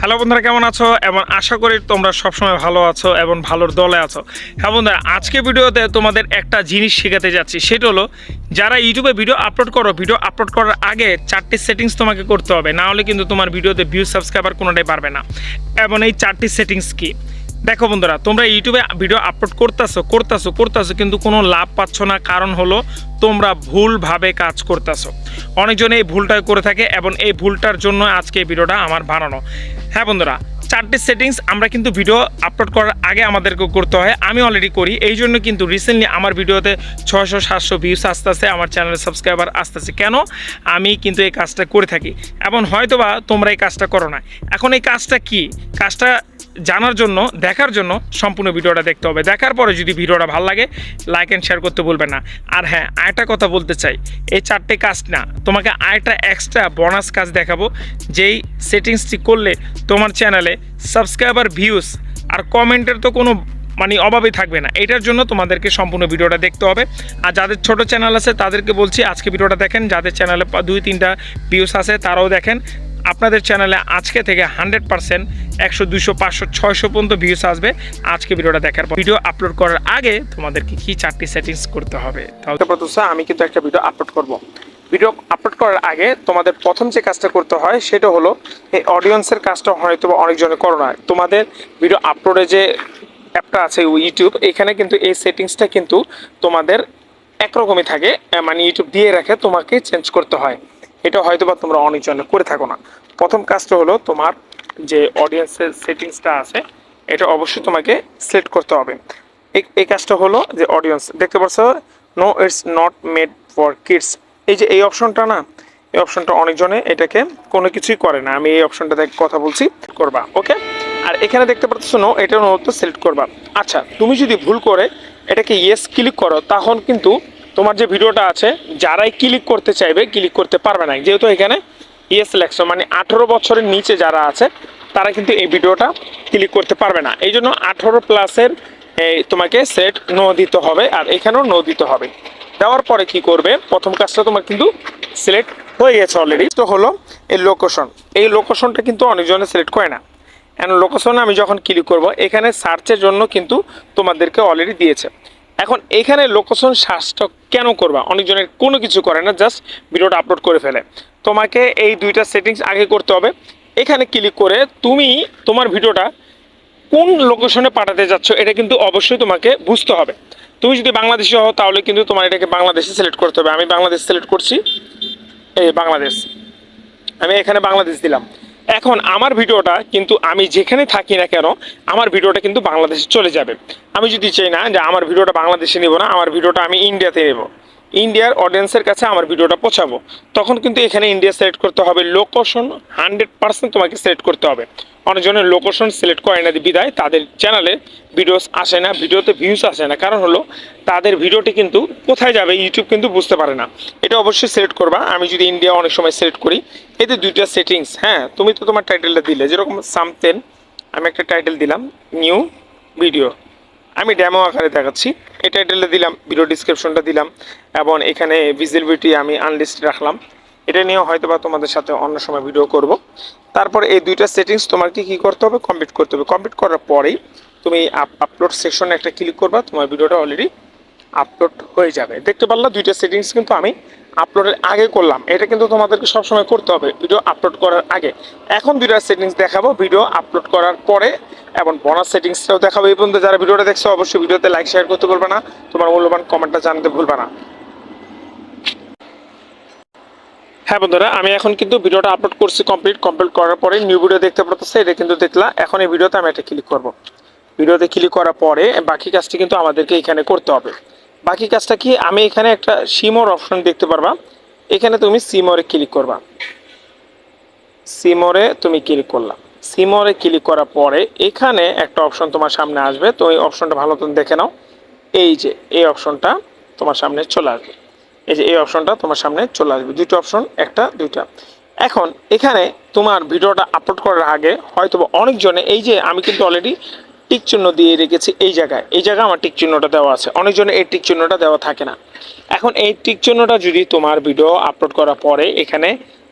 Hello বন্ধুরা, কেমন আছো? এবং আশা করি তোমরা সবসময় ভালো আছো এবং ভালোর দলে আছো। হ্যাঁ বন্ধুরা, আজকে ভিডিওতে তোমাদের একটা জিনিস শেখাতে যাচ্ছি। সেটা হলো, যারা ইউটিউবে ভিডিও আপলোড করো, ভিডিও আপলোড করার আগে চারটি সেটিংস তোমাকে করতে হবে। না হলে কিন্তু তোমার ভিডিওতে ভিউ সাবস্ক্রাইবার কোনোটাই পারবে না। এবং এই চারটি সেটিংস কি? দেখো বন্ধুরা, তোমরা ইউটিউবে ভিডিও আপলোড করতেছো করতেছো করতেছো, কিন্তু কোনো লাভ পাচ্ছ না। কারণ হলো, তোমরা ভুলভাবে কাজ করতেছো। অনেকজন এই ভুলটা করে থাকে এবং এই ভুলটার জন্য আজকে এই ভিডিওটা আমার বানানো। হ্যাঁ বন্ধুরা চারটি সেটিংস আমরা কিন্তু ভিডিও আপলোড করার আগে আমাদেরকে করতে হয়। আমি অলরেডি করি। এই জন্য কিন্তু রিসেন্টলি আমার ভিডিওতে ছশো সাতশো ভিউস আসতেছে, আমার চ্যানেলের সাবস্ক্রাইবার আসতেছে। কেন? আমি কিন্তু এই কাজটা করে থাকি। এবং হয়তোবা তোমরা এই কাজটা করো না। এখন এই কাজটা কি? কাজটা জানার জন্য, দেখার জন্য সম্পূর্ণ ভিডিওটা দেখতে হবে। দেখার পরে যদি ভিডিওটা ভালো লাগে লাইক অ্যান্ড শেয়ার করতে বলবে না। আর হ্যাঁ আরেকটা কথা বলতে চাই। এই চারটে কাজ না, তোমাকে আরেকটা এক্সট্রা বোনাস কাজ দেখাবো। যেই সেটিংসটি করলে তোমার চ্যানেলে সাবস্ক্রাইবার ভিউস আর কমেন্টের তো কোনো মানে অভাবই থাকবে না। এটার জন্য তোমাদেরকে সম্পূর্ণ ভিডিওটা দেখতে হবে। আর যাদের ছোট চ্যানেল আছে, তাদেরকে বলছি আজকে ভিডিওটা দেখেন। যাদের চ্যানেলে দুই, তিনটা ভিউস আছে, তারাও দেখেন। আপনাদের চ্যানেলে আজকে থেকে হান্ড্রেড পার্সেন্ট একশো দুশো পাঁচশো, ছয়শো পর্যন্ত ভিউস আসবে। আজকে ভিডিওটা দেখার পর ভিডিও আপলোড করার আগে তোমাদেরকে কি চারটি সেটিংস করতে হবে? তাহলে আমি কিন্তু একটা ভিডিও আপলোড করব। ভিডিও আপলোড করার আগে তোমাদের প্রথম যে কাজটা করতে হয়, সেটা হলো এই অডিয়েন্সের কাজটা হয়তো বা অনেকজনে করো না। তোমাদের ভিডিও আপলোডে যে অ্যাপটা আছে ইউটিউব এখানে কিন্তু এই সেটিংসটা কিন্তু তোমাদের একরকমই থাকে মানে ইউটিউব দিয়ে রাখে তোমাকে চেঞ্জ করতে হয়। এটা হয়তো বা তোমরা অনেকজনে করে থাকো না। প্রথম কাজটা হলো তোমার যে অডিয়েন্সের সেটিংসটা আছে, এটা অবশ্যই তোমাকে সিলেক্ট করতে হবে। এই কাজটা হলো যে অডিয়েন্স দেখতে পাচ্ছ? No it's not made for kids এই যে এই অপশনটা না, এই অপশনটা অনেকজনে এটাকে কোনো কিছুই করে না। আমি এই অপশনটা দেখে কথা বলছি, করবা ওকে আর এখানে দেখতে পাচ্ছ নো এটা তো সিলেক্ট করবা। আচ্ছা তুমি যদি ভুল করে এটাকে ইয়েস ক্লিক করো, তখন কিন্তু তোমার যে ভিডিওটা আছে, যারাই ক্লিক করতে চাইবে ক্লিক করতে পারবে না। যেহেতু এখানে ইয়েস লেখছো মানে আঠেরো বছরের নিচে যারা আছে, তারা কিন্তু এই ভিডিওটা ক্লিক করতে পারবে না। এই জন্য আঠেরো প্লাসের তোমাকে সেট নো দিতে হবে, আর এখানেও নো দিতে হবে। দেওয়ার পরে কি করবে? প্রথম কাজটা তোমার কিন্তু সিলেক্ট হয়ে গেছে অলরেডি তো হলো এই লোকেশন এই লোকেশনটা কিন্তু অনেকজনে সিলেক্ট করে না। অ্যান্ড লোকেশনে আমি যখন ক্লিক করব, এখানে সার্চের জন্য কিন্তু তোমাদেরকে অলরেডি দিয়েছে। এখন এখানে লোকেশন সার্চটা কেন করবা? অনেকজনের কোনো কিছু করে না জাস্ট ভিডিওটা আপলোড করে ফেলে। তোমাকে এই দুইটা সেটিংস আগে করতে হবে। এখানে ক্লিক করে তুমি তোমার ভিডিওটা কোন লোকেশনে পাঠাতে যাচ্ছ, এটা কিন্তু অবশ্যই তোমাকে বুঝতে হবে। তুমি যদি বাংলাদেশি হও, তাহলে কিন্তু তোমার এটাকে বাংলাদেশে সিলেক্ট করতে হবে। আমি বাংলাদেশ সিলেক্ট করছি। এই বাংলাদেশ। আমি এখানে বাংলাদেশ দিলাম। এখন আমার ভিডিওটা কিন্তু আমি যেখানে থাকি না কেন, আমার ভিডিওটা কিন্তু বাংলাদেশে চলে যাবে। আমি যদি চাই না যে আমার ভিডিওটা বাংলাদেশে নেব না, আমার ভিডিওটা আমি ইন্ডিয়াতে নেব। ইন্ডিয়ার অডিয়েন্সের কাছে আমার ভিডিওটা পৌঁছাবো। তখন কিন্তু এখানে ইন্ডিয়া সিলেক্ট করতে হবে লোকেশন হান্ড্রেড পার্সেন্ট তোমাকে সিলেক্ট করতে হবে। অনেকজনের লোকেশন সিলেক্ট করে না বিদায়, তাদের চ্যানেলে ভিডিওস আসে না ভিডিওতে ভিউস আসে না। কারণ হলো, তাদের ভিডিওটি কিন্তু কোথায় যাবে ইউটিউব কিন্তু বুঝতে পারে না। এটা অবশ্যই সিলেক্ট করবা। আমি যদি ইন্ডিয়া অনেক সময় সিলেক্ট করি এতে দুইটা সেটিংস হ্যাঁ তুমি তো তোমার টাইটেলটা দিলে। যেরকম সামথেন আমি একটা টাইটেল দিলাম নিউ ভিডিও আমি ড্যামো আকারে দেখাচ্ছি। এই টাইটেলটা দিলাম ভিডিও ডিসক্রিপশনটা দিলাম, এবং এখানে ভিজিবিলিটি আমি আনলিস্ট রাখলাম। এটা নিয়েও হয়তো বা তোমাদের সাথে অন্য সময় ভিডিও করব। তারপর এই দুইটা সেটিংস তোমাকে কি করতে হবে? কমপ্লিট করতে হবে। কমপ্লিট করার পরেই তুমি আপলোড সেকশনে একটা ক্লিক করবা, তোমার ভিডিওটা অলরেডি আপলোড হয়ে যাবে। দেখতে পারলা দুইটা সেটিংস কিন্তু আমি আপলোডের আগে করলাম, এটা কিন্তু তোমাদেরকে সবসময় করতে হবে ভিডিও আপলোড করার আগে। এখন দুইটা সেটিংস দেখাবো ভিডিও আপলোড করার পরে এবং বোনাস সেটিংসটাও দেখাবো। এই পর্যন্ত যারা ভিডিওটা দেখছ, অবশ্যই ভিডিওতে লাইক শেয়ার করতে বলবে না। তোমার মূল্যবান কমেন্টটা জানতে ভুলবে না। হ্যাঁ বন্ধুরা, আমি এখন কিন্তু ভিডিওটা আপলোড করছি কমপ্লিট কমপ্লিট করার পরে নিউ ভিডিও দেখতে পারতেছে, এটা কিন্তু দেখলা। এখন এই ভিডিওতে আমি এটা ক্লিক করব। ভিডিওতে ক্লিক করার পরে বাকি কাজটি কিন্তু আমাদেরকে এখানে করতে হবে। বাকি কাজটা কি? আমি এখানে একটা সিমোর অপশন দেখতে পারবা। এখানে তুমি সিমোরে ক্লিক করবা। সিমোরে তুমি ক্লিক করলাম সিমোরে ক্লিক করার পরে এখানে একটা অপশন তোমার সামনে আসবে। তো এই অপশনটা ভালো করে দেখে নাও। এই যে, এই অপশনটা তোমার সামনে চলে আসবে। এই যে, এই অপশনটা তোমার সামনে চলে আসবে। দুটো অপশন একটা, দুইটা। এখন এখানে তোমার ভিডিওটা আপলোড করার আগে হয়তো অনেকজনে, এই যে আমি কিন্তু অলরেডি টিক চিহ্ন দিয়ে রেখেছি এই জায়গায়। এই জায়গায় আমার টিক চিহ্নটা দেওয়া আছে। অনেকজনে এই টিক চিহ্নটা দেওয়া থাকে না। এখন এই টিক চিহ্নটা যদি তোমার ভিডিও আপলোড করার পরে এখানে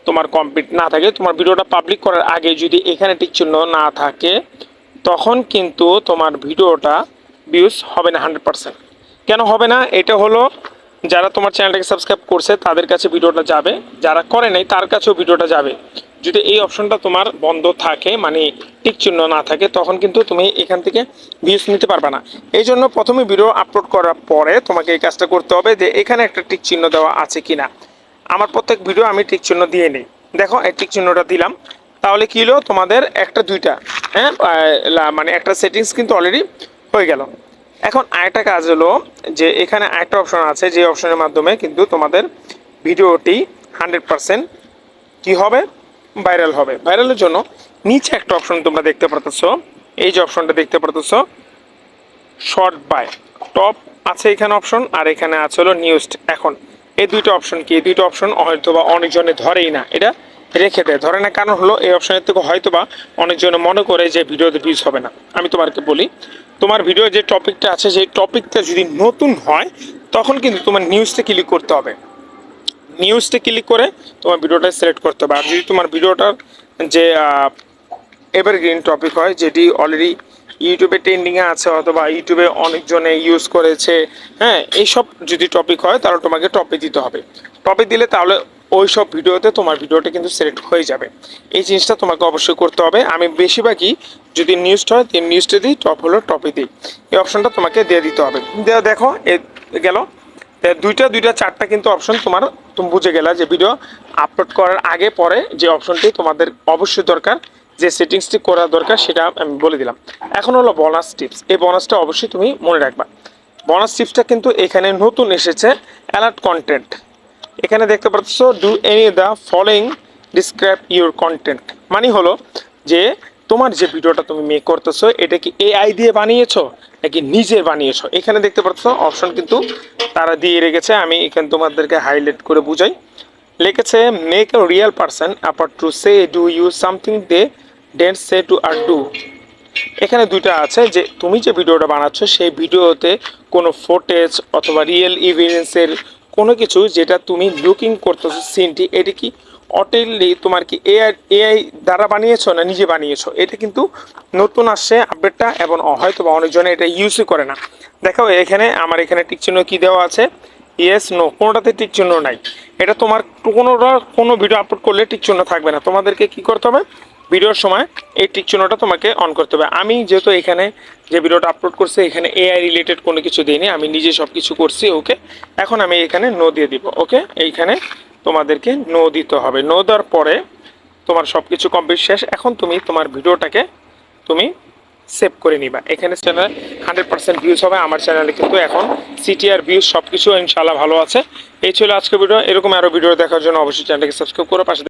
তোমার কমপ্লিট না থাকে, তোমার ভিডিওটা পাবলিক করার আগে যদি এখানে টিক চিহ্ন না থাকে, তখন কিন্তু তোমার ভিডিওটা ভিউজ হবে না হান্ড্রেড পার্সেন্ট কেন হবে না? এটা হলো যারা তোমার চ্যানেলটাকে সাবস্ক্রাইব করছে, তাদের কাছে ভিডিওটা যাবে। যারা করে নাই, তার কাছেও ভিডিওটা যাবে। যদি এই অপশনটা তোমার বন্ধ থাকে মানে টিক চিহ্ন না থাকে, তখন কিন্তু তুমি এখান থেকে ভিউজ নিতে পারবে না। এই জন্য প্রথমে ভিডিও আপলোড করার পরে তোমাকে এই কাজটা করতে হবে যে এখানে একটা টিক চিহ্ন দেওয়া আছে কি না আমার প্রত্যেক ভিডিও আমি টিক চিহ্ন দিয়ে নিই। দেখো, এই টিক চিহ্নটা দিলাম। তাহলে কি হলো? তোমাদের একটা, দুইটা হ্যাঁ মানে একটা সেটিংস কিন্তু অলরেডি হয়ে গেল। এখন আরেকটা কাজ হলো যে এখানে আরেকটা অপশন আছে, যে অপশনের মাধ্যমে কিন্তু তোমাদের ভিডিওটি হান্ড্রেড পারসেন্ট কী হবে? ভাইরাল হবে। ভাইরালের জন্য নিচে একটা অপশন তোমরা দেখতে পারতেছো। এই যে অপশনটা দেখতে পারতেছো শর্ট বাই টপ আছে এখানে অপশন আর এখানে আছে হলো নিউজ এখন, এই দুইটা অপশন কি? এই দুইটা অপশন হয়তো বা অনেকজনে ধরেই না। এটা রেখে দেয়। ধরে না কারণ হলো? এই অপশনের থেকে হয়তো বা অনেকজনে মনে করে যে ভিডিওতে ভিউজ হবে না। আমি তোমাকে বলি, তোমার ভিডিও যে টপিকটা আছে, সেই টপিকটা যদি নতুন হয়, তখন কিন্তু তোমার নিউজটা ক্লিক করতে হবে। নিউজটা ক্লিক করে তোমার ভিডিওটা সিলেক্ট করতে হবে। আর যদি তোমার ভিডিওটার যে এভারগ্রিন টপিক হয়, যেটি অলরেডি ইউটিউবে ট্রেন্ডিংয়ে আছে, অথবা ইউটিউবে অনেকজনে ইউজ করেছে হ্যাঁ এইসব যদি টপিক হয়, তাহলে তোমাকে টপিক দিতে হবে। টপিক দিলে তাহলে ওই সব ভিডিওতে তোমার ভিডিওটা কিন্তু সিলেক্ট হয়ে যাবে। এই জিনিসটা তোমাকে অবশ্যই করতে হবে। আমি বেশিরভাগই যদি নিউজটা হয় নিউজটা দিই টপ হলো টপে দিই। এই অপশনটা তোমাকে দিয়ে দিতে হবে। দেখো, এ গেল। দুইটা দুইটা, চারটা কিন্তু অপশন তোমার তুমি বুঝে গেলা যে ভিডিও আপলোড করার আগে, পরে যে অপশনটি তোমাদের অবশ্যই দরকার, যে সেটিংসটি করা দরকার, সেটা আমি বলে দিলাম। এখন হলো বোনাস টিপস এই বোনাসটা অবশ্যই তুমি মনে রাখবা। বোনাস টিপসটা কিন্তু এখানে নতুন এসেছে অ্যালার্ট কন্টেন্ট এখানে দেখতে পাচ্ছ do any the following describe your content মানে হলো যে, তোমার যে ভিডিওটা তুমি মেক করতেছো, এটা কি এআই দিয়ে বানিয়েছো? নাকি নিজে বানিয়েছো? এখানে দেখতে পাচ্ছ অপশন কিন্তু তারা দিয়ে রেখেছে। আমি এখানে তোমাদেরকে হাইলাইট করে বুঝাই। লিখেছে make a real person apart to say do you something they didn't say to or do এখানে দুইটা আছে, যে তুমি যে ভিডিওটা বানাচ্ছ, সেই ভিডিওতে কোনো ফুটেজ অথবা রিয়েল ইভিডেন্সের কোনো কিছু যেটা তুমি লুকিং করতেছো সিনটি এটি কি? অটেলি তোমার কি এআই এআই দ্বারা বানিয়েছো না নিজে বানিয়েছো? এটা কিন্তু নতুন আসছে আপডেটটা এবং হয়তো বা অনেকজনে এটা ইউজই করে না। দেখো এখানে আমার এখানে টিক চিহ্ন কি দেওয়া আছে? ইয়েস নো কোনোটাতে টিক চিহ্ন নাই? এটা তোমার কোনোটা, কোনো ভিডিও আপলোড করলে টিক চিহ্ন থাকবে না। তোমাদেরকে কি করতে হবে? ভিডিওর সময় এই টিক চিহ্নটা তোমাকে অন করতে হবে। আমি যেহেতু এখানে যে ভিডিওটা আপলোড করছি, এখানে এআই রিলেটেড কোনো কিছু দিইনি। আমি নিজে সব কিছু করছি ওকে এখন আমি এখানে নো দিয়ে দিব ওকে এইখানে তোমাদেরকে নো দিতে হবে। নো দেওয়ার পরে তোমার সব কিছু কমপ্লিট শেষ। এখন তুমি তোমার ভিডিওটাকে তুমি সেভ করে নিবা। এখানে চ্যানেল হান্ড্রেড পার্সেন্ট ভিউজ হবে। আমার চ্যানেলে কিন্তু এখন সিটিআর ভিউজ সব কিছু ইনশাল্লাহ ভালো আছে। এই ছিল আজকে ভিডিও। এরকম আরও ভিডিও দেখার জন্য অবশ্যই চ্যানেলকে সাবস্ক্রাইব করে পাশে